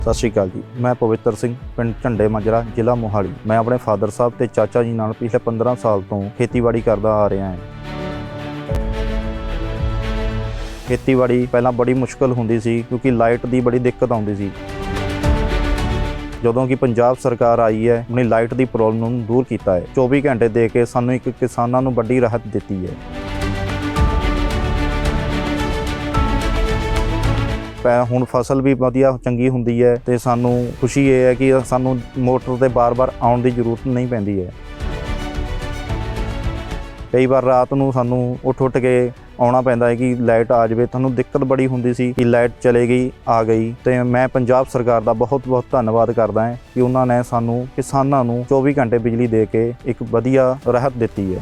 ਸਤਿ ਸ਼੍ਰੀ ਅਕਾਲ ਜੀ। ਮੈਂ ਪਵਿੱਤਰ ਸਿੰਘ, ਪਿੰਡ ਝੰਡੇ ਮਾਜਰਾ, ਜ਼ਿਲ੍ਹਾ ਮੋਹਾਲੀ। ਮੈਂ ਆਪਣੇ ਫਾਦਰ ਸਾਹਿਬ ਤੇ ਚਾਚਾ ਜੀ ਨਾਲ ਪਿਛਲੇ 15 ਸਾਲ ਤੋਂ ਖੇਤੀਬਾੜੀ ਕਰਦਾ ਆ ਰਿਹਾ ਹਾਂ। ਖੇਤੀਬਾੜੀ ਪਹਿਲਾਂ ਬੜੀ ਮੁਸ਼ਕਲ ਹੁੰਦੀ ਸੀ, ਕਿਉਂਕਿ ਲਾਈਟ ਦੀ ਬੜੀ ਦਿੱਕਤ ਆਉਂਦੀ ਸੀ। ਜਦੋਂ ਕਿ ਪੰਜਾਬ ਸਰਕਾਰ ਆਈ ਹੈ, ਉਹਨੇ ਲਾਈਟ ਦੀ ਪ੍ਰੋਬਲਮ ਨੂੰ ਦੂਰ ਕੀਤਾ ਹੈ। 24 ਘੰਟੇ ਦੇ ਕੇ ਸਾਨੂੰ ਇੱਕ ਕਿਸਾਨਾਂ ਨੂੰ ਵੱਡੀ ਰਾਹਤ ਦਿੱਤੀ ਹੈ। ਪੈ ਹੁਣ ਫਸਲ ਵੀ ਵਧੀਆ ਚੰਗੀ ਹੁੰਦੀ ਹੈ ਤੇ ਸਾਨੂੰ ਖੁਸ਼ੀ ਇਹ ਹੈ ਕਿ ਸਾਨੂੰ ਮੋਟਰ ਤੇ ਬਾਰ-ਬਾਰ ਆਉਣ ਦੀ ਜ਼ਰੂਰਤ ਨਹੀਂ ਪੈਂਦੀ ਹੈ। ਕਈ ਵਾਰ ਰਾਤ ਨੂੰ ਸਾਨੂੰ ਉੱਠ-ਉੱਠ ਕੇ ਆਉਣਾ ਪੈਂਦਾ ਹੈ ਕਿ ਲਾਈਟ ਆ ਜਾਵੇ। ਤੁਹਾਨੂੰ ਦਿੱਕਤ ਬੜੀ ਹੁੰਦੀ ਸੀ ਕਿ ਲਾਈਟ ਚਲੇ ਗਈ, ਆ ਗਈ ਤੇ ਮੈਂ ਪੰਜਾਬ ਸਰਕਾਰ ਦਾ ਬਹੁਤ-ਬਹੁਤ ਧੰਨਵਾਦ ਕਰਦਾ ਹਾਂ ਕਿ ਉਹਨਾਂ ਨੇ ਸਾਨੂੰ ਕਿਸਾਨਾਂ ਨੂੰ 24 ਘੰਟੇ ਬਿਜਲੀ ਦੇ ਕੇ ਇੱਕ ਵਧੀਆ ਰਾਹਤ ਦਿੱਤੀ ਹੈ।